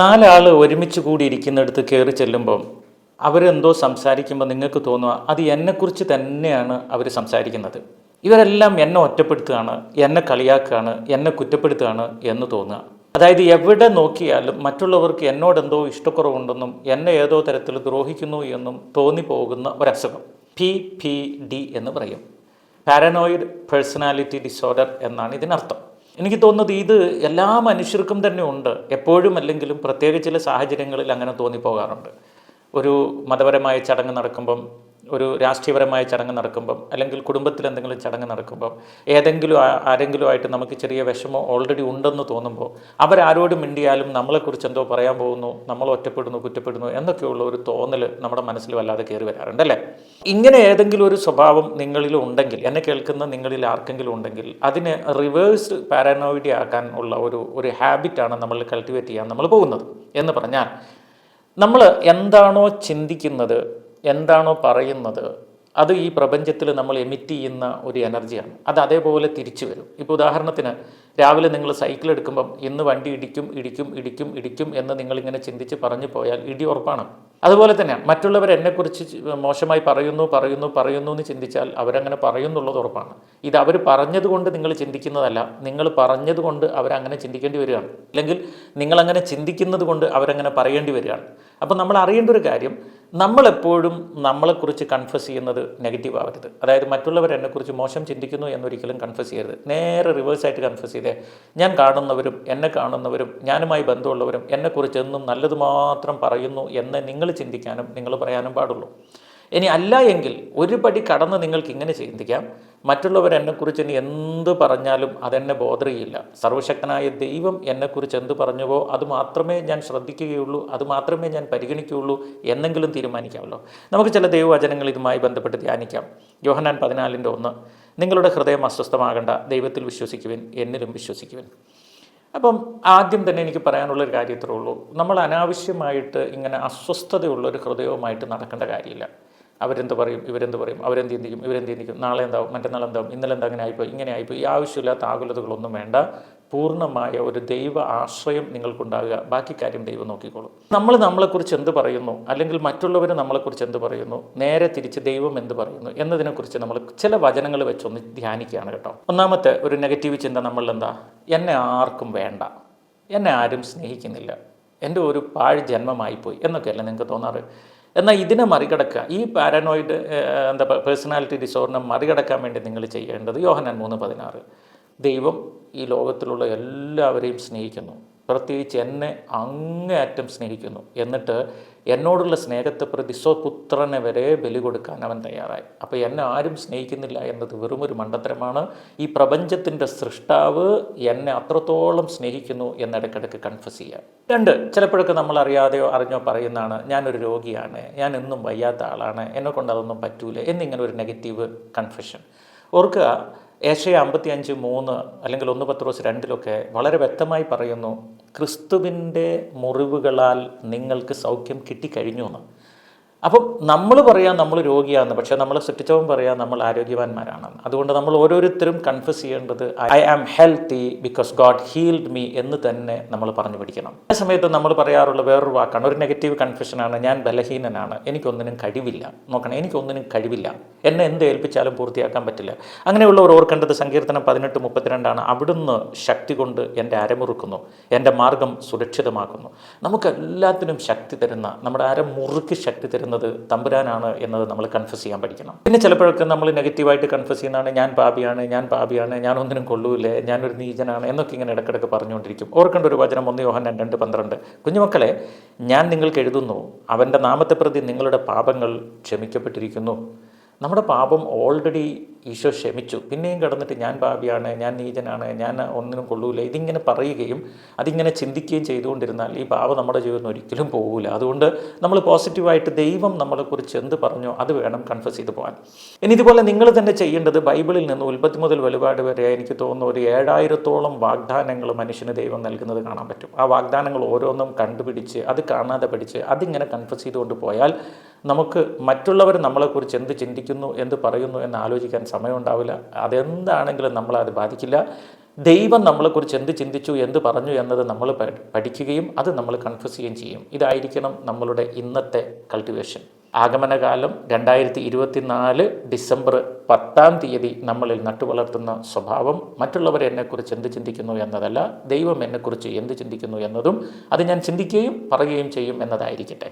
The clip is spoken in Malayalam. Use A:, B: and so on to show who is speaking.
A: നാലാൾ ഒരുമിച്ച് കൂടിയിരിക്കുന്നിടത്ത് കയറി ചെല്ലുമ്പം അവരെന്തോ സംസാരിക്കുമ്പോൾ നിങ്ങൾക്ക് തോന്നുക അത് എന്നെക്കുറിച്ച് തന്നെയാണ് അവർ സംസാരിക്കുന്നത്. ഇവരെല്ലാം എന്നെ ഒറ്റപ്പെടുത്തുകയാണ് എന്നെ കളിയാക്കുകയാണ് എന്നെ കുറ്റപ്പെടുത്തുകയാണ് എന്ന് തോന്നുക. അതായത് എവിടെ നോക്കിയാലും മറ്റുള്ളവർക്ക് എന്നോടെന്തോ ഇഷ്ടക്കുറവുണ്ടെന്നും എന്നെ ഏതോ തരത്തിൽ ദ്രോഹിക്കുന്നു എന്നും തോന്നിപ്പോകുന്ന ഒരസുഖം. പി പി ഡി എന്ന് പറയും. പാരനോയിഡ് പേഴ്സണാലിറ്റി ഡിസോർഡർ എന്നാണ് ഇതിനർത്ഥം. എനിക്ക് തോന്നുന്നത് ഇത് എല്ലാ മനുഷ്യർക്കും തന്നെ ഉണ്ട്. എപ്പോഴും അല്ലെങ്കിലും പ്രത്യേക ചില സാഹചര്യങ്ങളിൽ അങ്ങനെ തോന്നിപ്പോകാറുണ്ട്. ഒരു മതപരമായ ചടങ്ങ് നടക്കുമ്പം ഒരു രാഷ്ട്രീയപരമായ ചടങ്ങ് നടക്കുമ്പം അല്ലെങ്കിൽ കുടുംബത്തിൽ എന്തെങ്കിലും ചടങ്ങ് നടക്കുമ്പം ഏതെങ്കിലും ആരെങ്കിലും ആയിട്ട് നമുക്ക് ചെറിയ വിഷമം ഓൾറെഡി ഉണ്ടെന്ന് തോന്നുമ്പോൾ അവരാരോട് മിണ്ടിയാലും നമ്മളെക്കുറിച്ച് എന്തോ പറയാൻ പോകുന്നു നമ്മൾ ഒറ്റപ്പെടുന്നു കുറ്റപ്പെടുന്നു എന്നൊക്കെയുള്ള ഒരു തോന്നൽ നമ്മുടെ മനസ്സിൽ വല്ലാതെ കയറി വരാറുണ്ട് അല്ലേ? ഇങ്ങനെ ഏതെങ്കിലും ഒരു സ്വഭാവം നിങ്ങളിൽ ഉണ്ടെങ്കിൽ എന്നെ കേൾക്കുന്ന നിങ്ങളിൽ ആർക്കെങ്കിലും ഉണ്ടെങ്കിൽ അതിനെ റിവേഴ്സ്ഡ് പാരാനോയിഡി ആക്കാൻ ഉള്ള ഒരു ഒരു ഹാബിറ്റാണ് നമ്മൾ കൾട്ടിവേറ്റ് ചെയ്യാൻ നമ്മൾ പോകുന്നത് എന്ന് പറഞ്ഞാൽ നമ്മൾ എന്താണോ ചിന്തിക്കുന്നത് എന്താണോ പറയുന്നത് അത് ഈ പ്രപഞ്ചത്തിൽ നമ്മൾ എമിറ്റ് ചെയ്യുന്ന ഒരു എനർജിയാണ് അത് അതേപോലെ തിരിച്ചു വരും. ഇപ്പോൾ ഉദാഹരണത്തിന് രാവിലെ നിങ്ങൾ സൈക്കിൾ എടുക്കുമ്പം ഇന്ന് വണ്ടി ഇടിക്കും ഇടിക്കും ഇടിക്കും ഇടിക്കും എന്ന് നിങ്ങളിങ്ങനെ ചിന്തിച്ച് പറഞ്ഞു പോയാൽ ഇടി ഉറപ്പാണ്. അതുപോലെ തന്നെ മറ്റുള്ളവർ എന്നെക്കുറിച്ച് മോശമായി പറയുന്നു പറയുന്നു പറയുന്നു എന്ന് ചിന്തിച്ചാൽ അവരങ്ങനെ പറയുന്നുള്ളത് ഉറപ്പാണ്. ഇത് അവർ പറഞ്ഞതുകൊണ്ട് നിങ്ങൾ ചിന്തിക്കുന്നതല്ല. നിങ്ങൾ പറഞ്ഞതുകൊണ്ട് അവരങ്ങനെ ചിന്തിക്കേണ്ടി വരികയാണ്. അല്ലെങ്കിൽ നിങ്ങളങ്ങനെ ചിന്തിക്കുന്നത് കൊണ്ട് അവരങ്ങനെ പറയേണ്ടി വരികയാണ്. അപ്പോൾ നമ്മൾ അറിയേണ്ട ഒരു കാര്യം നമ്മളെപ്പോഴും നമ്മളെക്കുറിച്ച് കൺഫസ് ചെയ്യുന്നത് നെഗറ്റീവ് ആവരുത്. അതായത് മറ്റുള്ളവർ എന്നെക്കുറിച്ച് മോശം ചിന്തിക്കുന്നു എന്നൊരിക്കലും കൺഫസ് ചെയ്യരുത്. നേരെ റിവേഴ്സായിട്ട് കൺഫസ് ചെയ്തേ ഞാൻ കാണുന്നവരും എന്നെ കാണുന്നവരും ഞാനുമായി ബന്ധമുള്ളവരും എന്നെക്കുറിച്ച് എന്നും നല്ലത് മാത്രം പറയുന്നു എന്ന് നിങ്ങൾ ചിന്തിക്കാനും നിങ്ങൾ പറയാനും പാടുള്ളൂ. ഇനി അല്ല എങ്കിൽ ഒരു പടി കടന്ന് നിങ്ങൾക്ക് ഇങ്ങനെ ചിന്തിക്കാം. മറ്റുള്ളവർ എന്നെക്കുറിച്ച് ഇനി എന്ത് പറഞ്ഞാലും അതെന്നെ ബോധറിയില്ല. സർവശക്തനായ ദൈവം എന്നെക്കുറിച്ച് എന്ത് പറഞ്ഞുവോ അത് മാത്രമേ ഞാൻ ശ്രദ്ധിക്കുകയുള്ളൂ അത് മാത്രമേ ഞാൻ പരിഗണിക്കുകയുള്ളൂ എന്നെങ്കിലും തീരുമാനിക്കാമല്ലോ. നമുക്ക് ചില ദൈവവചനങ്ങൾ ഇതുമായി ബന്ധപ്പെട്ട് ധ്യാനിക്കാം. യോഹനാൻ പതിനാലിന്റെ ഒന്ന്. നിങ്ങളുടെ ഹൃദയം അസ്വസ്ഥമാകണ്ട ദൈവത്തിൽ വിശ്വസിക്കുവിൻ എന്നിലും വിശ്വസിക്കുവിൻ. അപ്പം ആദ്യം തന്നെ എനിക്ക് കാര്യത്തേ ഇത്രേ ഉള്ളൂ. നമ്മൾ അനാവശ്യമായിട്ട് ഇങ്ങനെ അസ്വസ്ഥതയുള്ള ഒരു ഹൃദയവുമായിട്ട് നടക്കേണ്ട കാര്യമില്ല. അവരെന്ത് പറയും ഇവരെന്ത് പറയും അവരെന്ത് ചിന്തിക്കും ഇവരെന്ത് ചിന്തിക്കും നാളെ എന്താവും മറ്റന്നാൾ എന്താവും ഇന്നലെ എന്താ അങ്ങനെ ആയിപ്പോയി ഇങ്ങനെ ആയിപ്പോയി ഈ ആവശ്യമില്ലാത്ത ആകുലതകളൊന്നും വേണ്ട. പൂർണമായ ഒരു ദൈവ ആശ്രയം നിങ്ങൾക്കുണ്ടാകുക. ബാക്കി കാര്യം ദൈവം നോക്കിക്കോളും. നമ്മൾ നമ്മളെക്കുറിച്ച് എന്ത് പറയുന്നു? അല്ലെങ്കിൽ മറ്റുള്ളവർ നമ്മളെക്കുറിച്ച് എന്ത് പറയുന്നു? നേരെ തിരിച്ച് ദൈവം എന്ത് പറയുന്നു? എന്നതിനെക്കുറിച്ച് നമ്മൾ ചില വചനങ്ങൾ വെച്ചൊന്ന് ധ്യാനിക്കുകയാണ് കേട്ടോ. ഒന്നാമത്തെ ഒരു നെഗറ്റീവ് ചിന്ത നമ്മളിൽ എന്താ എന്നെ ആർക്കും വേണ്ട. എന്നെ ആരും സ്നേഹിക്കുന്നില്ല. എന്റെ ഒരു പാഴ് ജന്മമായിപ്പോയി. എന്നൊക്കെയല്ലേ നിങ്ങൾക്ക് തോന്നാറ്? എന്നാൽ ഇതിനെ മറികടക്കുക. ഈ പാരനോയിഡ് എന്താ പേഴ്സണാലിറ്റി ഡിസോർഡിനെ മറികടക്കാൻ വേണ്ടി നിങ്ങൾ ചെയ്യേണ്ടത് യോഹനാൻ മൂന്ന് പതിനാറ്. ദൈവം ഈ ലോകത്തിലുള്ള എല്ലാവരെയും സ്നേഹിക്കുന്നു. പ്രത്യേകിച്ച് എന്നെ അങ്ങേയറ്റം സ്നേഹിക്കുന്നു. എന്നിട്ട് എന്നോടുള്ള സ്നേഹത്തെ പ്രതി സ്വപുത്രനെ വരെ ബലി കൊടുക്കാൻ അവൻ തയ്യാറായി. അപ്പോൾ എന്നെ ആരും സ്നേഹിക്കുന്നില്ല എന്നത് വെറുമൊരു മണ്ടത്തരമാണ്. ഈ പ്രപഞ്ചത്തിന്റെ സൃഷ്ടാവ് എന്നെ അത്രത്തോളം സ്നേഹിക്കുന്നു എന്നിടയ്ക്കിടയ്ക്ക് കൺഫസ് ചെയ്യുക രണ്ട് ചിലപ്പോഴൊക്കെ നമ്മൾ അറിയാതെയോ അറിഞ്ഞോ പറയുന്നതാണ് ഞാനൊരു രോഗിയാണ്. ഞാൻ എന്നും വയ്യാത്ത ആളാണ്. എന്നെ കൊണ്ട് അതൊന്നും പറ്റൂല. എന്നിങ്ങനെ ഒരു നെഗറ്റീവ് കൺഫെഷൻ ഓർക്കുക ഏഷ്യ അമ്പത്തി അഞ്ച് മൂന്ന് അല്ലെങ്കിൽ ഒന്ന് പത്ത് റോസ് രണ്ടിലൊക്കെ വളരെ വ്യക്തമായി പറയുന്നു ക്രിസ്തുവിന്റെ മുറിവുകളാൽ നിങ്ങൾക്ക് സൗഖ്യം കിട്ടിക്കഴിഞ്ഞു എന്ന് അപ്പം നമ്മൾ പറയാം നമ്മൾ രോഗിയാണെന്ന് പക്ഷേ നമ്മൾ സൃഷ്ടിച്ചവൻ പറയാം നമ്മൾ ആരോഗ്യവാന്മാരാണെന്ന്. അതുകൊണ്ട് നമ്മൾ ഓരോരുത്തരും കൺഫ്യൂസ് ചെയ്യേണ്ടത് I am healthy because God healed me എന്ന് തന്നെ നമ്മൾ പറഞ്ഞു പിടിക്കണം ആ സമയത്ത് നമ്മൾ പറയാറുള്ള വേറൊരു വാക്കാണ് ഒരു നെഗറ്റീവ് കൺഫ്യൂഷനാണ് ഞാൻ ബലഹീനനാണ് എനിക്കൊന്നിനും കഴിവില്ല. നോക്കണം എനിക്കൊന്നിനും കഴിവില്ല. എന്നെ എന്ത് ഏൽപ്പിച്ചാലും പൂർത്തിയാക്കാൻ പറ്റില്ല. അങ്ങനെയുള്ളവർ ഓർക്കേണ്ടത് സങ്കീർത്തനം പതിനെട്ട് മുപ്പത്തിരണ്ടാണ്. അവിടുന്ന് ശക്തി കൊണ്ട് എന്റെ അരമുറുക്കുന്നു എന്റെ മാർഗം സുരക്ഷിതമാക്കുന്നു. നമുക്ക് എല്ലാത്തിനും ശക്തി തരുന്ന നമ്മുടെ അരമുറുക്ക് ശക്തി ശക്തി തരുന്നത് തമ്പുരാനാണ് എന്നത് നമ്മൾ കൺഫ്യസ് ചെയ്യാൻ പഠിക്കണം. പിന്നെ ചിലപ്പോഴൊക്കെ നമ്മൾ നെഗറ്റീവായിട്ട് കൺഫ്യസ് ചെയ്യുന്നതാണ് ഞാൻ പാപിയാണ് ഞാൻ പാപിയാണ് ഞാൻ ഒന്നിനും കൊള്ളൂല്ലേ ഞാനൊരു നീചനാണ് എന്നൊക്കെ ഇങ്ങനെ ഇടയ്ക്കിടയ്ക്ക് പറഞ്ഞുകൊണ്ടിരിക്കും. ഓർക്കേണ്ട ഒരു വചനം ഒന്ന് യോഹന്നാൻ രണ്ട് പന്ത്രണ്ട്. കുഞ്ഞുമക്കളെ ഞാൻ നിങ്ങൾക്ക് എഴുതുന്നു അവന്റെ നാമത്തെ പ്രതി നിങ്ങളുടെ പാപങ്ങൾ ക്ഷമിക്കപ്പെട്ടിരിക്കുന്നു. നമ്മുടെ പാപം ഓൾറെഡി ഈശോ ക്ഷമിച്ചു. പിന്നെയും കടന്നിട്ട് ഞാൻ പാപിയാണ് ഞാൻ നീചനാണ് ഞാൻ ഒന്നിനും കൊള്ളൂല. ഇതിങ്ങനെ പറയുകയും അതിങ്ങനെ ചിന്തിക്കുകയും ചെയ്തുകൊണ്ടിരുന്നാൽ ഈ പാപം നമ്മുടെ ജീവിതം ഒരിക്കലും പോകില്ല അതുകൊണ്ട് നമ്മൾ പോസിറ്റീവായിട്ട് ദൈവം നമ്മളെക്കുറിച്ച് എന്ത് പറഞ്ഞോ അത് വേണം കൺഫസ് ചെയ്ത് പോകാൻ. ഇനി ഇതുപോലെ നിങ്ങൾ തന്നെ ചെയ്യേണ്ടത് ബൈബിളിൽ നിന്ന് ഉൽപ്പത്തി മുതൽ വെളിപാട് വരെ എനിക്ക് തോന്നുന്ന ഒരു ഏഴായിരത്തോളം വാഗ്ദാനങ്ങൾ മനുഷ്യന് ദൈവം നൽകുന്നത് കാണാൻ പറ്റും. ആ വാഗ്ദാനങ്ങൾ ഓരോന്നും കണ്ടുപിടിച്ച് അത് കാണാതെ പഠിച്ച് അതിങ്ങനെ കൺഫസ് ചെയ്തുകൊണ്ട് പോയാൽ നമുക്ക് മറ്റുള്ളവർ നമ്മളെക്കുറിച്ച് എന്ത് ചിന്തിക്കുന്നു എന്ത് പറയുന്നു എന്ന് ആലോചിക്കാൻ സമയമുണ്ടാവില്ല. അതെന്താണെങ്കിലും നമ്മളെ അത് ബാധിക്കില്ല. ദൈവം നമ്മളെക്കുറിച്ച് എന്ത് ചിന്തിച്ചു എന്ത് പറഞ്ഞു എന്നത് നമ്മൾ പഠിക്കുകയും അത് നമ്മൾ കൺഫ്യൂസ് ചെയ്യുകയും ചെയ്യും. ഇതായിരിക്കണം നമ്മളുടെ ഇന്നത്തെ കൾട്ടിവേഷൻ ആഗമനകാലം രണ്ടായിരത്തി ഇരുപത്തിനാല് ഡിസംബർ പത്താം തീയതി നമ്മളിൽ നട്ടുവളർത്തുന്ന സ്വഭാവം മറ്റുള്ളവർ എന്നെക്കുറിച്ച് എന്ത് ചിന്തിക്കുന്നു എന്നതല്ല ദൈവം എന്നെക്കുറിച്ച് എന്ത് ചിന്തിക്കുന്നു എന്നതും അത് ഞാൻ ചിന്തിക്കുകയും പറയുകയും ചെയ്യും എന്നതായിരിക്കട്ടെ.